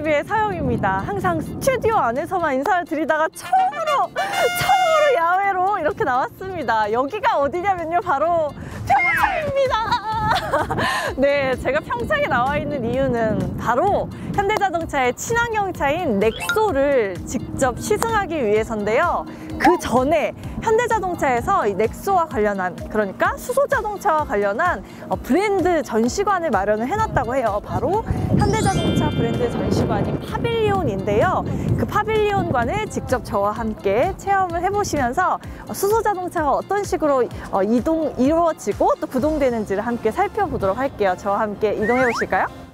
TV의 사영입니다. 항상 스튜디오 안에서만 인사를 드리다가 처음으로 처음으로 야외로 이렇게 나왔습니다. 여기가 어디냐면요, 바로 평창입니다. 네, 제가 평창에 나와 있는 이유는 바로 현대자동차의 친환경 차인 넥소를 직접 시승하기 위해서인데요. 그 전에 현대자동차에서 이 넥소와 관련한 그러니까 수소자동차와 관련한 어, 브랜드 전시관을 마련을 해놨다고 해요. 바로 현대자동차 브랜드 전시관인 파빌리온인데요. 그 파빌리온관을 직접 저와 함께 체험을 해보시면서 어, 수소자동차가 어떤 식으로 어, 이동 이루어지고 또 구동되는지를 함께 살펴보도록 할게요. 저와 함께 이동해 보실까요?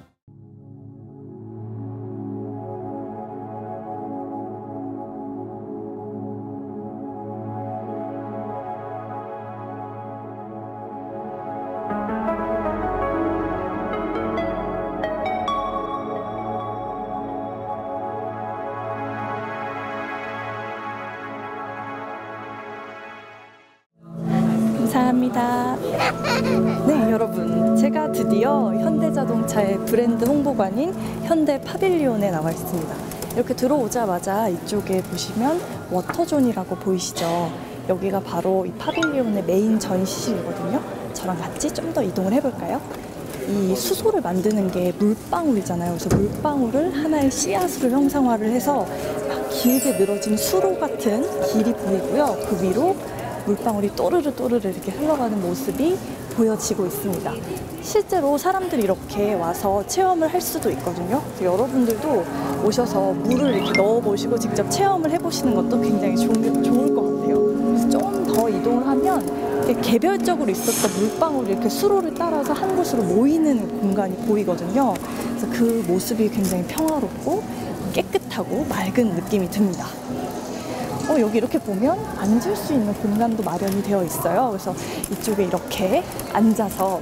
감사합니다. 네, 여러분. 제가 드디어 현대자동차의 브랜드 홍보관인 현대 파빌리온에 나와 있습니다. 이렇게 들어오자마자 이쪽에 보시면 워터존이라고 보이시죠? 여기가 바로 이 파빌리온의 메인 전시실이거든요. 저랑 같이 좀 더 이동을 해볼까요? 이 수소를 만드는 게 물방울이잖아요. 그래서 물방울을 하나의 씨앗으로 형상화를 해서 막 길게 늘어진 수로 같은 길이 보이고요. 그 위로 물방울이 또르르 또르르 이렇게 흘러가는 모습이 보여지고 있습니다. 실제로 사람들이 이렇게 와서 체험을 할 수도 있거든요. 여러분들도 오셔서 물을 이렇게 넣어보시고 직접 체험을 해보시는 것도 굉장히 좋은, 좋을 것 같아요. 그래서 좀 더 이동을 하면 개별적으로 있었던 물방울이 이렇게 수로를 따라서 한 곳으로 모이는 공간이 보이거든요. 그래서 그 모습이 굉장히 평화롭고 깨끗하고 맑은 느낌이 듭니다. 어, 여기 이렇게 보면 앉을 수 있는 공간도 마련이 되어 있어요. 그래서 이쪽에 이렇게 앉아서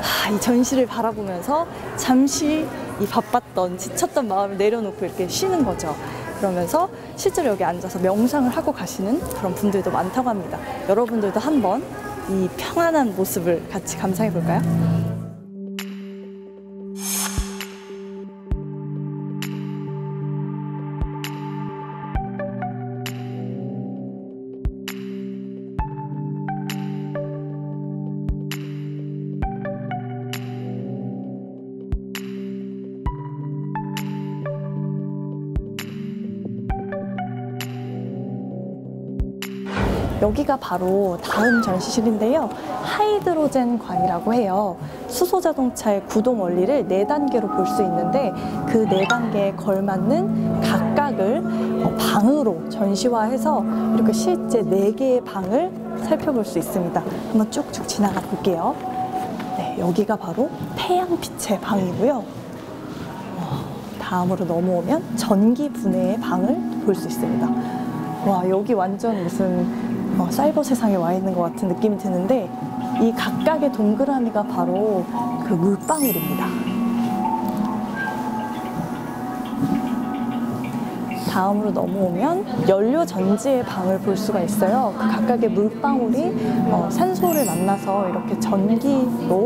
하, 이 전시를 바라보면서 잠시 이 바빴던 지쳤던 마음을 내려놓고 이렇게 쉬는 거죠. 그러면서 실제로 여기 앉아서 명상을 하고 가시는 그런 분들도 많다고 합니다. 여러분들도 한번 이 평안한 모습을 같이 감상해 볼까요? 여기가 바로 다음 전시실인데요. 하이드로젠 관이라고 해요. 수소 자동차의 구동 원리를 네 단계로 볼 수 있는데 그 네 단계에 걸맞는 각각을 어, 방으로 전시화해서 이렇게 실제 네 개의 방을 살펴볼 수 있습니다. 한번 쭉쭉 지나가 볼게요. 네, 여기가 바로 태양빛의 방이고요. 어, 다음으로 넘어오면 전기 분해의 방을 볼 수 있습니다. 와, 여기 완전 무슨 어, 사이버 세상에 와 있는 것 같은 느낌이 드는데 이 각각의 동그라미가 바로 그 물방울입니다. 다음으로 넘어오면 연료 전지의 방을 볼 수가 있어요. 그 각각의 물방울이 어, 산소를 만나서 이렇게 전기로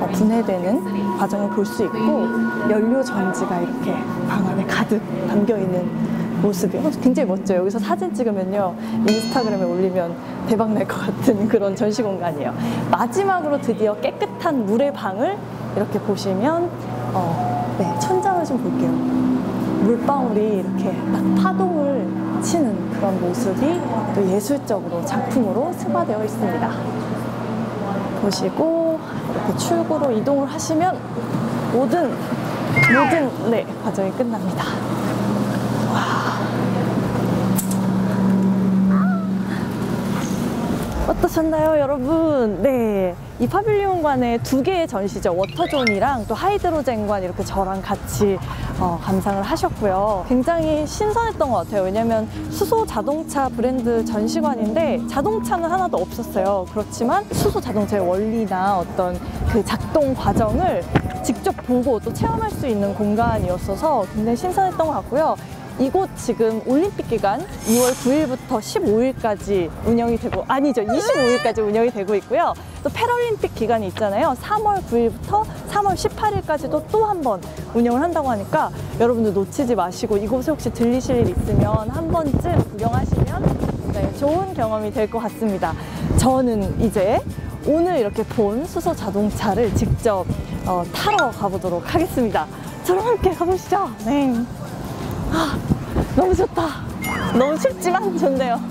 어, 분해되는 과정을 볼 수 있고 연료 전지가 이렇게 방 안에 가득 담겨 있는 모습이 어, 굉장히 멋져요. 여기서 사진 찍으면요. 인스타그램에 올리면 대박 날 것 같은 그런 전시 공간이에요. 마지막으로 드디어 깨끗한 물의 방을 이렇게 보시면 어, 네, 천장을 좀 볼게요. 물방울이 이렇게 딱 파동을 치는 그런 모습이 또 예술적으로 작품으로 승화되어 있습니다. 보시고 이렇게 출구로 이동을 하시면 모든 모든 네 과정이 끝납니다. 어떠셨나요, 여러분? 네. 이 파빌리온관에 두 개의 전시죠. 워터존이랑 또 하이드로젠관 이렇게 저랑 같이 어, 감상을 하셨고요. 굉장히 신선했던 것 같아요. 왜냐면 수소 자동차 브랜드 전시관인데 자동차는 하나도 없었어요. 그렇지만 수소 자동차의 원리나 어떤 그 작동 과정을 직접 보고 또 체험할 수 있는 공간이었어서 굉장히 신선했던 것 같고요. 이곳 지금 올림픽 기간 2월 9일부터 15일까지 운영이 되고 아니죠 25일까지 운영이 되고 있고요. 또 패럴림픽 기간이 있잖아요. 3월 9일부터 3월 18일까지도 또 한 번 운영을 한다고 하니까 여러분들 놓치지 마시고 이곳에 혹시 들리실 일 있으면 한 번쯤 구경하시면 네, 좋은 경험이 될 것 같습니다. 저는 이제 오늘 이렇게 본 수소 자동차를 직접 어, 타러 가보도록 하겠습니다. 저랑 함께 가보시죠. 네. 아, 너무 좋다. 너무 춥지만 좋네요.